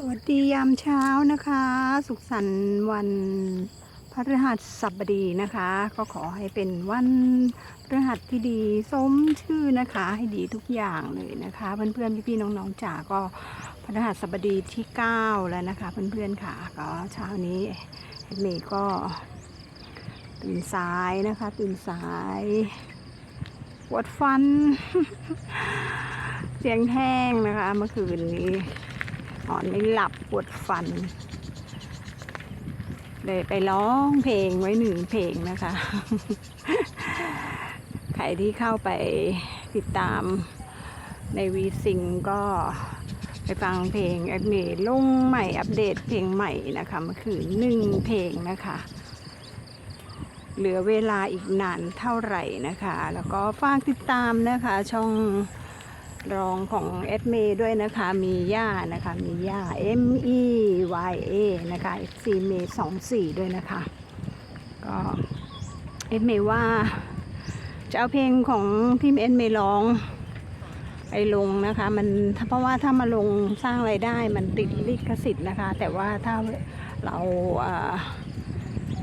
สวัสดียามเช้านะคะ สุขสันต์วันพฤหัสบดีนะคะ ก็ขอให้เป็นวันพฤหัสที่ดีสมชื่อนะคะ ให้ดีทุกอย่างเลยนะคะ เพื่อนๆพี่ๆน้องๆจ๋าก็พฤหัสบดีที่ 9 แล้วนะคะ เพื่อนๆค่ะ ก็เช้านี้เอ็ดเมย์ก็ตื่นสายนะคะ ตื่นสายปวดฟัน เสียงแห้งนะคะ เมื่อคืนนี้ นอนไม่หลับปวดฟัน เลยไปร้องเพลงไว้หนึ่งเพลงนะคะ ใครที่เข้าไปติดตามในวีซิงก็ไปฟังเพลงแอดเมลงใหม่อัปเดตเพลงใหม่นะคะมื่อคืนหนึ่งเพลงนะคะ เหลือเวลาอีกนานเท่าไหร่นะคะ แล้วก็ฝากติดตามนะคะช่อง รองของเอสเมด้วยนะคะ มีย่านะคะ มีย่า M E Y A นะคะ F C เมสองสี่ด้วยนะคะ ก็เอสเมว่า จะเอาเพลงของที่เอสเมร้องไปลงนะคะ มันเพราะว่าถ้ามาลงสร้างไรายได้มันติดลิขสิทธิ์นะคะ แต่ว่าถ้าเราเอ่อ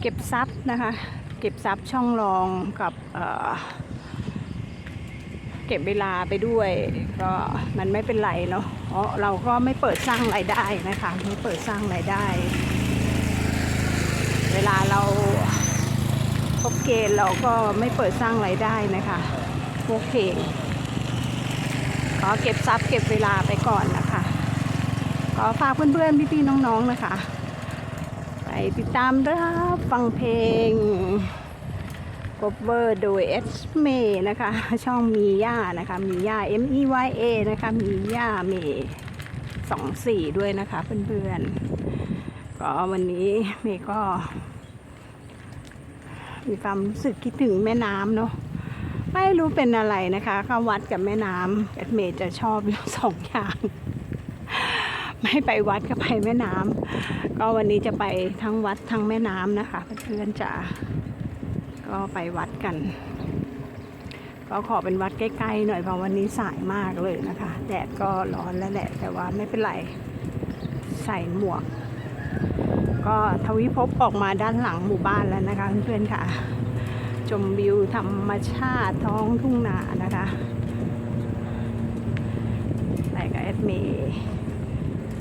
เก็บทรัพย์นะคะ เก็บทรัพย์ช่องรองกับ เก็บเวลาไปด้วย ก็มันไม่เป็นไรเนาะเพราะเราก็ไม่เปิดสร้างรายได้นะคะไม่เปิดสร้างรายได้ เวลาเราพบเกณฑ์เราก็ไม่เปิดสร้างรายได้นะคะพวกเพลงขอเก็บทรัพย์เก็บเวลาไปก่อนนะคะขอฝากเพื่อนๆพี่ๆน้องๆนะคะ ไปติดตามรับฟังเพลง กบเวอร์โดยเอสเมนะคะ ช่องมีย่านะคะ มีย่า M E Y A นะคะ มีย่าเมสองสี่ด้วยนะคะเพื่อนๆ ก็วันนี้เมย์ก็ มีความรู้สึกคิดถึงแม่น้ำเนาะไม่รู้เป็นอะไรนะคะเข้าวัดกับแม่น้ำเอสเมย์จะชอบอยู่สองอย่าง ไม่ไปวัดก็ไปแม่น้ำก็วันนี้จะไปทั้งวัดทั้งแม่น้ำนะคะเพื่อนๆจ๋า ก็ไปวัดกัน ก็ขอเป็นวัดใกล้ๆหน่อยเพราะวันนี้สายมากเลยนะคะ แดดก็ร้อนแล้วแหละ แต่ว่าไม่เป็นไร ใส่หมวก ก็ทวิภพออกมาด้านหลังหมู่บ้านแล้วนะคะเพื่อนๆค่ะ ชมวิวธรรมชาติท้องทุ่งนานะคะไปกับแอดเม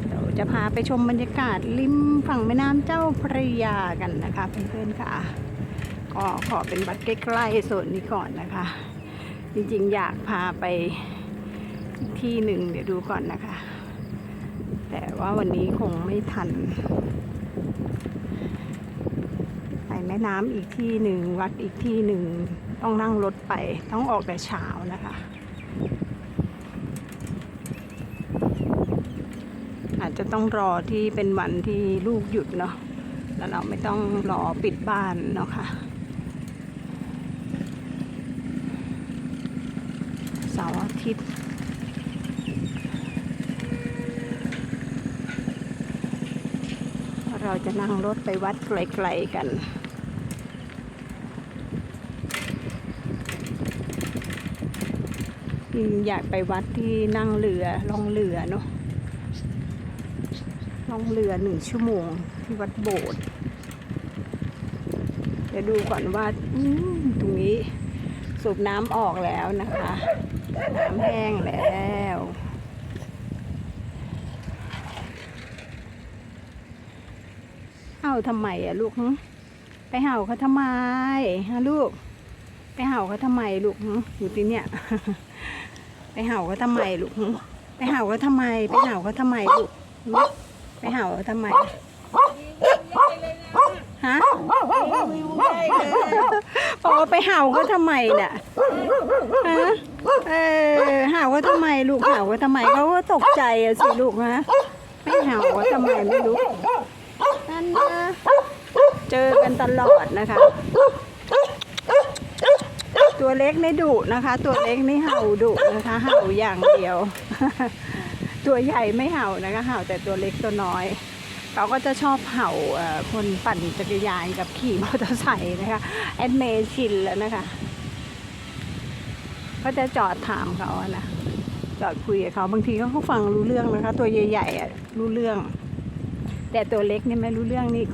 เดี๋ยวจะพาไปชมบรรยากาศริมฝั่งแม่น้ำเจ้าพระยากันนะคะเพื่อนๆค่ะ ก็ขอเป็นวัดใกล้ๆโซนนี้ก่อนนะคะ จริงๆอยากพาไปที่หนึ่งเดี๋ยวดูก่อนนะคะ แต่ว่าวันนี้คงไม่ทัน ไปแม่น้ำอีกที่หนึ่งวัดอีกที่หนึ่งต้องนั่งรถไปต้องออกแต่เช้านะคะ อาจจะต้องรอที่เป็นวันที่ลูกหยุดเนาะแล้วเราไม่ต้องรอปิดบ้านเนาะค่ะสาร์อา ทิตย์ เราจะนั่งรถไปวัดไกลๆกันอยากไปวัดที่นั่งเรือล่องเรือเนาะล่องเรือหนึ่งชั่วโมงที่วัดโบสถ์เดี๋ยวดูก่อนว่าตรงนี้สูบน้ำออกแล้วนะคะ น้ำแห้งแล้วเห่าทำไมอะลูกหึไปเห่าเขาทำไมฮะลูก ไปเห่าเขาทำไมลูกหึอยู่ที่เนี่ย ไปเห่าเขาทำไมลูกหึไปเห่าเขาทำไม ไปเห่าเขาทำไมลูกหึไปเห่าเขาทำไมฮะบอกว่าไปเห่าเขาทำไมน่ะฮะ เออห่าว่าทำไมลูกเห่าว่าทำไมเขาก็ตกใจอะสิลูกฮะไม่เห่าว่าทำไมไม่รู้นั่นนะเจอกันตลอดนะคะ ตัวเล็กไม่ดุนะคะ ตัวเล็กไม่เห่าดุนะคะเห่าอย่างเดียว ตัวใหญ่ไม่เห่านะคะเห่าแต่ตัวเล็กตัวน้อยเขาก็จะชอบเห่าคนปั่นจักรยานกับขี่มอเตอร์ไซค์นะคะแอดเมชินแล้วนะคะ ก็จะจอดถามเขาอะนะจอดคุยกับเขาบางทีเขาก็ฟังรู้เรื่องนะคะ ตัวใหญ่ๆอะรู้เรื่อง แต่ตัวเล็กนี่ไม่รู้เรื่องนี่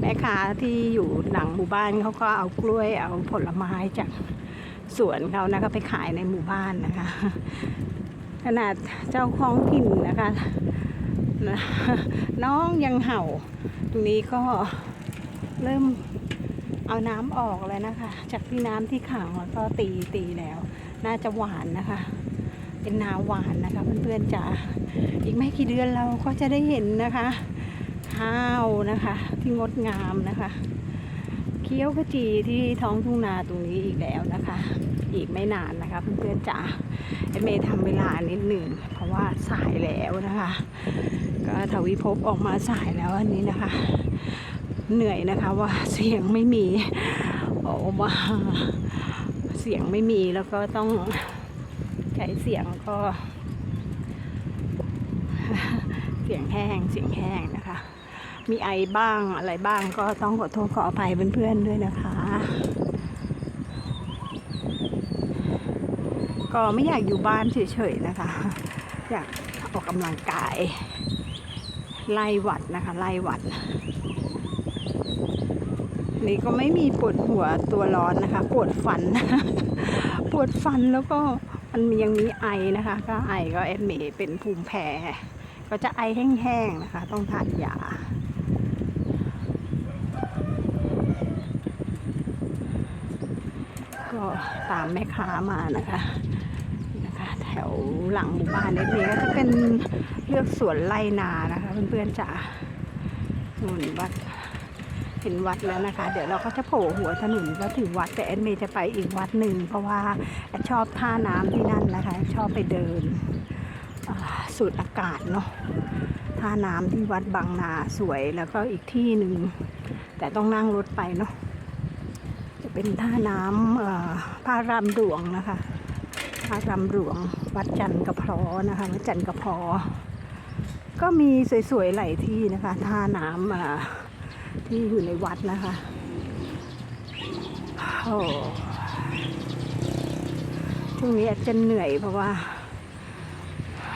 แม่ค้าที่อยู่หลังหมู่บ้านเขาก็เอากล้วยเอาผลไม้จากสวนเขานะคะไปขายในหมู่บ้านนะคะ ขนาดเจ้าของถิ่นนะคะ น้องยังเห่า ตรงนี้ก็เริ่มเอาน้ำออกแล้วนะคะ จากที่น้ำที่ขังแล้วก็ตีตีแล้ว น่าจะหวานนะคะ เป็นนาหวานนะคะเพื่อนๆจ๋าอีกไม่กี่เดือนเราก็จะได้เห็นนะคะ ข้าวนะคะ ที่งดงามนะคะเคี้ยวขจีที่ท้องทุ่งนาตรงนี้อีกแล้วนะคะ อีกไม่นานนะคะ เพื่อนๆจ๋าเอเมย์ทำเวลานิดหนึ่งเพราะว่าสายแล้วนะคะ ก็ทวิภพออกมาสายแล้วอันนี้นะคะ เหนื่อยนะคะว่าเสียงไม่มีออกมา เสียงไม่มีแล้วก็ต้องใช้เสียงก็ เสียงแห้งเสียงแห้งนะคะ มีไอบ้างอะไรบ้างก็ต้องขอโทษขออภัยเพื่อนๆด้วยนะคะ ก็ไม่อยากอยู่บ้านเฉยๆนะคะ อยากออกกำลังกาย ไล่หวัดนะคะ ไล่หวัด นี่ก็ไม่มีปวดหัวตัวร้อนนะคะ ปวดฟัน ปวดฟันแล้วก็มันยังมีไอนะคะ ก็ไอก็แอดเมเป็นภูมิแพ้ก็จะไอแห้งๆนะคะ ต้องทานยาก็ตามแม่ค้ามานะคะนะคะ แถวหลังหมู่บ้านนี้ก็จะเป็นเลือกสวนไร่นานะคะ เพื่อนๆจ๋านู่นวัด เห็นวัดแล้วนะคะ เดี๋ยวเราก็จะโผล่หัวถนนก็ถึงวัดแต่แอดเมย์จะไปอีกวัดหนึ่งเพราะว่าแอดชอบท่าน้ำที่นั่นนะคะ ชอบไปเดินสูดอากาศเนาะท่าน้ำที่วัดบางนาสวยแล้วก็อีกที่หนึ่งแต่ต้องนั่งรถไปเนาะจะเป็นท่าน้ำพระรามหลวงนะคะพระรามหลวง วัดจันทร์กระพราะนะคะวัดจันทร์กระพราะก็มีสวยๆหลายที่นะคะท่าน้ำ อ่าที่อยู่ในวัดนะคะโอ้ช่วงนี้อาจจะเหนื่อยเพราะว่า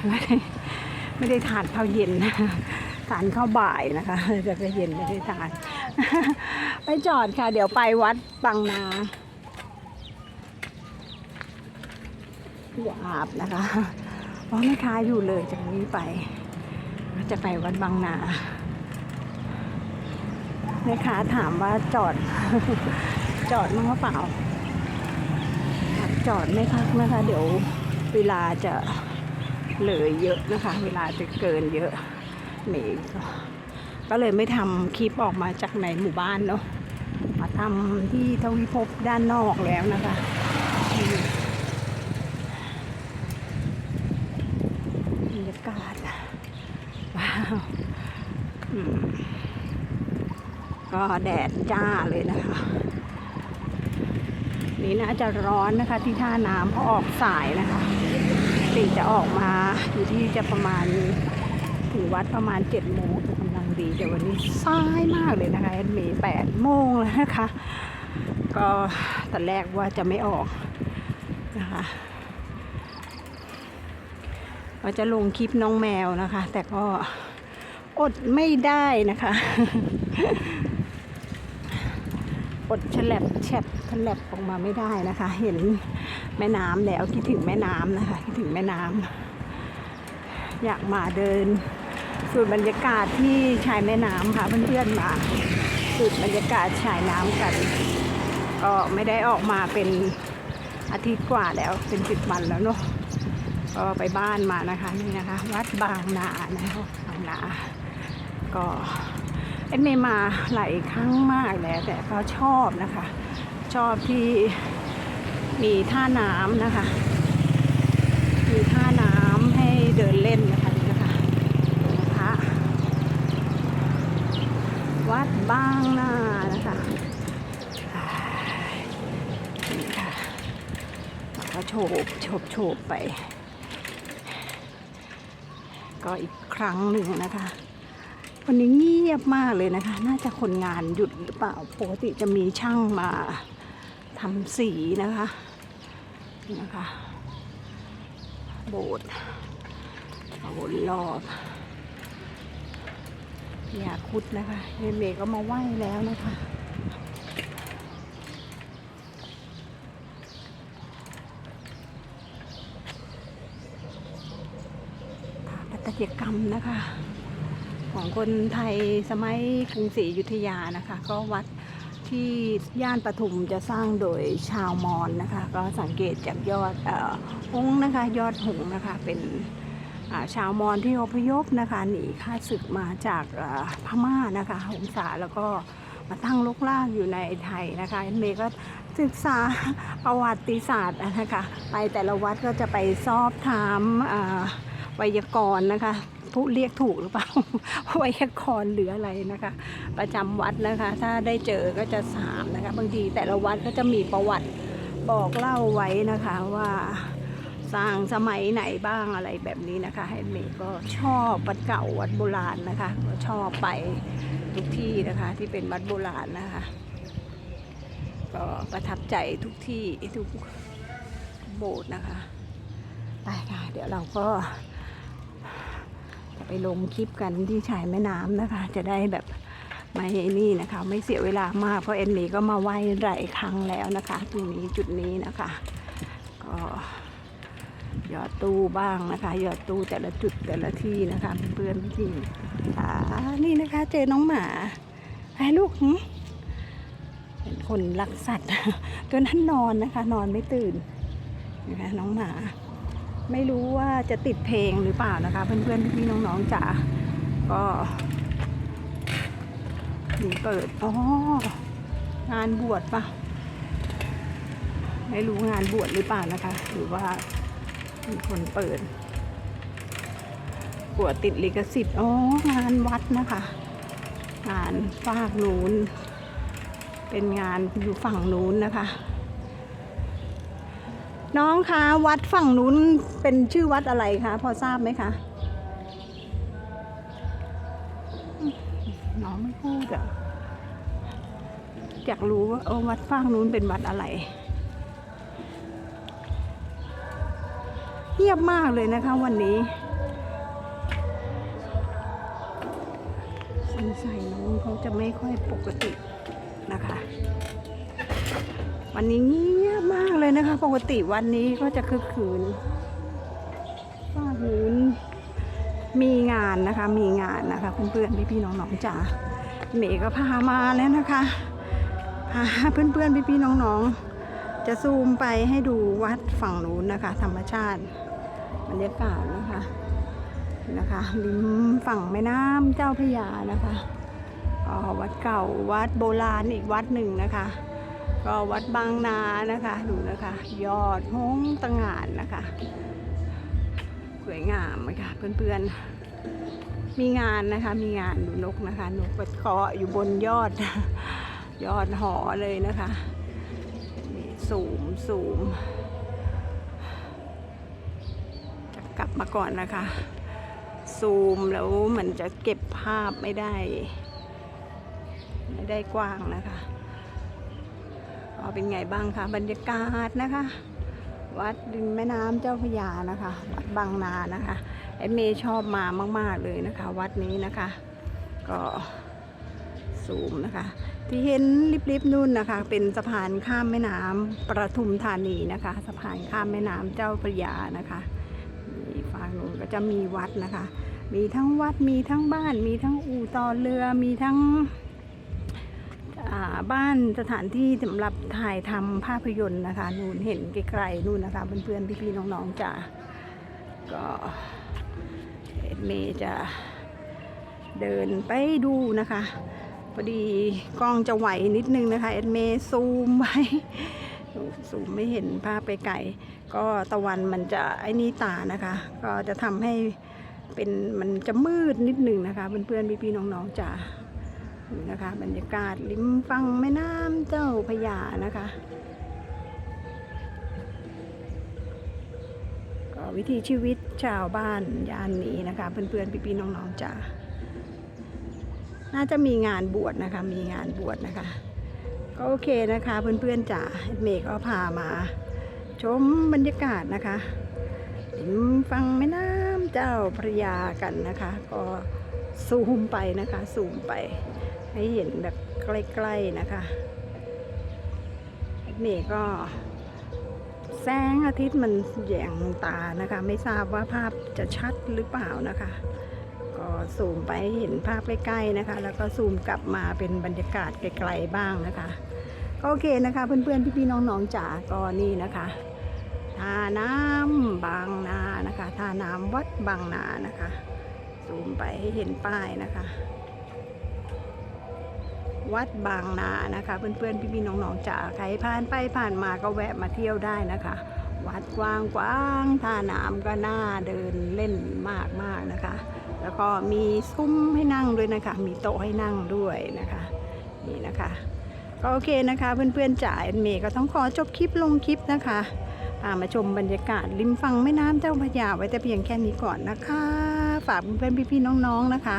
ไม่ได้ไม่ได้ทานข้าวเย็นทานข้าวบ่ายนะคะจะก็เย็นไม่ได้ทาน ไปจอดค่ะ เดี๋ยวไปวัดบางนาหัวอาบนะคะเพราะไม่ค้าอยู่เลยจากนี้ไป จะไปวัดบางนา แม่ค้าถามว่าจอด จอดมั้งหรือเปล่า จอดไม่พักนะคะ เดี๋ยวเวลาจะเลยเยอะนะคะ เวลาจะเกินเยอะเมย์ก็เลยไม่ทำคลิปออกมาจากในหมู่บ้านเนาะมาทำที่ทวิภพด้านนอกแล้วนะคะบรรยากาศว้าวอืม ก็แดดจ้าเลยนะคะ นี่น่าจะร้อนนะคะที่ท่าน้ำเพราะออกสายนะคะปกติจะออกมาอยู่ที่จะประมาณถึงวัดประมาณเจ็ดโมงกำลังดีแต่วันนี้สายมากเลยนะคะมีแปดโมงแล้วนะคะ ก็ตอนแรกว่าจะไม่ออกนะคะว่าจะลงคลิปน้องแมวนะคะ แต่ก็อดไม่ได้นะคะ ดฉลับแฉบฉลับออกมาไม่ได้นะคะ เห็นแม่น้ำแล้วคิดถึงแม่น้ำนะคะคิดถึงแม่น้ำอยากมาเดินสูดบรรยากาศที่ชายแม่น้ำค่ะเพื่อนๆมาสูดบรรยากาศชายน้ำกัน ก็ไม่ได้ออกมาเป็นอาทิตย์กว่าแล้วเป็นสิบวันแล้วเนาะก็ไปบ้านมานะคะนี่นะคะ วัดบางนานะคะบางนาก็ เอ็มเมมาหลายครั้งมากแล้ว แต่ก็ชอบนะคะ ชอบที่มีท่าน้ำนะคะ มีท่าน้ำให้เดินเล่นนะคะนี่นะคะพระวัดบ้างนานะคะนี่ค่ะแล้วก็โฉบโฉบโฉบไป ก็อีกครั้งหนึ่งนะคะ วันนี้เงียบมากเลยนะคะ น่าจะคนงานหยุดหรือเปล่า ปกติจะมีช่างมาทำสีนะคะนะคะ โบสถ์วนรอบยาคุดนะคะเมย์ก็มาไหว้แล้วนะคะสถาปัตยกรรมนะคะ ของคนไทยสมัยกรุงศรีอยุธยานะคะ ก็วัดที่ย่านปทุมจะสร้างโดยชาวมอญนะคะ ก็สังเกตจากยอดอองส์นะคะ ยอดหงนะคะเป็นชาวมอญที่อพยพนะคะหนีข้าศึกมาจากพม่านะคะหงสาแล้วก็มาตั้งลกลากอยู่ในไทยนะคะเมย์ก็ศึกษาประวัติศาสตร์นะคะ ไปแต่ละวัดก็จะไปสอบถามไวยากรณ์นะคะ ผู้เรียกถูกหรือเปล่าไวยากรณ์หรืออะไรนะคะ ประจำวัดนะคะ ถ้าได้เจอก็จะถามนะคะ บางทีแต่ละวัดก็จะมีประวัติบอกเล่าไว้นะคะว่าสร้างสมัยไหนบ้างอะไรแบบนี้นะคะให้เมย์ก็ชอบวัดเก่าวัดโบราณนะคะ ก็ชอบไปทุกที่นะคะที่เป็นวัดโบราณนะคะ ก็ประทับใจทุกที่ทุกโบสถ์นะคะไปค่ะเดี๋ยวเราก็ จะไปลงคลิปกันที่ชายแม่น้ำนะคะ จะได้แบบไม่นี่นะคะ ไม่เสียเวลามากเพราะเอ็มมี่ก็มาไหว้หลายครั้งแล้วนะคะ ตรงนี้จุดนี้นะคะ ก็หยอดตู้บ้างนะคะ หยอดตู้แต่ละจุดแต่ละที่นะคะเพื่อนๆพี่อ่านี่นะคะ เจอน้องหมาไอ้ลูกหึเป็นคนรักสัตว์ ตัวนั้นนอนนะคะ นอนไม่ตื่นนะคะน้องหมา ไม่รู้ว่าจะติดเพลงหรือเปล่านะคะ เพื่อนๆพี่ๆน้องๆจ๋าก็มีเปิดอ๋องานบวชปะไม่รู้งานบวชหรือเปล่านะคะ หรือว่ามีคนเปิดบวชติดลิขสิทธิ์อ๋องานวัดนะคะ งานฝากนู้น เป็นงานอยู่ฝั่งนู้นนะคะ น้องคะวัดฝั่งนู้นเป็นชื่อวัดอะไรคะ พอทราบไหมคะอืมน้องไม่พูดอะอยากรู้ว่าเออวัดฝั่งนู้นเป็นวัดอะไรเงียบมากเลยนะคะวันนี้สงสัยน้องเขาจะไม่ค่อยปกตินะคะ วันนี้เงียบ มากเลยนะคะ ปกติวันนี้ก็จะคึกคืนฝ้าหืนมีงานนะคะ มีงานนะคะเพื่อนๆพี่ๆน้องๆจ๋าเมย์ก็พามาแล้วนะคะพาเพื่อนๆพี่ๆน้องๆ จะซูมไปให้ดูวัดฝั่งนู้นนะคะ ธรรมชาติบรรยากาศนะคะนะคะริมฝั่งแม่น้ำเจ้าพระยานะคะออวัดเก่าวัดโบราณอีกวัดหนึ่งนะคะ ก็วัดบางนานะคะ ดูนะคะ ยอดหงส์ตะงานนะคะ สวยงามเลยค่ะเพื่อนๆ มีงานนะคะ มีงานดูนกนะคะ นกกระเคาะอยู่บนยอด ยอดหอเลยนะคะนี่สูมสูมจะกลับมาก่อนนะคะ ซูมแล้วมันจะเก็บภาพไม่ได้ ไม่ได้กว้างนะคะ็เป็นไงบ้างคะบรรยากาศนะคะ วัดริมแม่น้ำเจ้าพยานะคะ วัดบางนานะคะไอเมย์ชอบมามาก ๆเลยนะคะ วัดนี้นะคะ ก็สูมนะคะ ที่เห็นริบๆนู่นนะคะ เป็นสะพานข้ามแม่น้ำประทุมธานีนะคะ สะพานข้ามแม่น้ำเจ้าพระยานะคะนี่ฝั่งนู้นก็จะมีวัดนะคะ มีทั้งวัดมีทั้งบ้าน มีทั้งอู่ต่อเรือมีทั้ง บ้านสถานที่สำหรับถ่ายทำภาพยนตร์นะคะนู่นเห็นไกลๆนู่นนะคะเพื่อนๆพี่ๆน้องๆจ้ะก็เอ็ดเมย์จะเดินไปดูนะคะพอดีกล้องจะไหวนิดนึงนะคะเอ็ดเมย์ซูมไว้ซูมไม่เห็นภาพไปไกลก็ตะวันมันจะไอ้นี่ตานะคะ ก็จะทำให้เป็นมันจะมืดนิดนึงนะคะเพื่อนๆพี่ๆน้องๆจ้ะ นี่นะคะ บรรยากาศริมฝั่งแม่น้ำเจ้าพยานะคะ ก็วิถีชีวิตชาวบ้านย่านนี้นะคะ เพื่อนๆพี่ๆน้องๆจ้าน่าจะมีงานบวชนะคะ มีงานบวชนะคะ ก็โอเคนะคะเพื่อนๆจ๋าเมย์ก็พามา ชมบรรยากาศนะคะริมฝั่งแม่น้ำเจ้าพระยากันนะคะ ก็ซูมไปนะคะซูมไป ให้เห็นแบบใกล้ๆนะคะแอดเมย์ก็ แสงอาทิตย์มันแยงตานะคะ ไม่ทราบว่าภาพจะชัดหรือเปล่านะคะ ก็ซูมไปให้เห็นภาพใกล้ๆนะคะ แล้วก็ซูมกลับมาเป็นบรรยากาศไกลๆบ้างนะคะก็โอเคนะคะ เพื่อนๆพี่ๆน้องๆจ๋าก็นี่นะคะท่าน้ำบางนานะคะท่าน้ำวัดบางนานะคะ ซูมไปให้เห็นป้ายนะคะ วัดบางนานะคะ เพื่อนๆพี่ๆน้องๆจ๋าใครผ่านไปผ่านมาก็แวะมาเที่ยวได้นะคะ วัดกว้างกว้างท่าน้ำก็น่าเดินเล่นมากๆนะคะ แล้วก็มีซุ้มให้นั่งด้วยนะคะ มีโต๊ะให้นั่งด้วยนะคะ นี่นะคะก็โอเคนะคะเพื่อนๆจ๋าแอนเมย์ก็ต้องขอจบคลิปลงคลิปนะคะพามาชมบรรยากาศริมฝั่งแม่น้ำเจ้าพระยาไว้แต่เพียงแค่นี้ก่อนนะคะ ฝากเพื่อนๆพี่ๆน้องๆนะคะ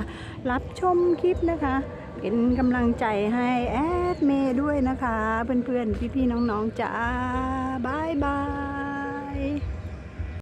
รับชมคลิปนะคะ เป็นกำลังใจให้แอดเมย์ด้วยนะคะ เพื่อนๆ พี่ๆ น้องๆจ้าบายบาย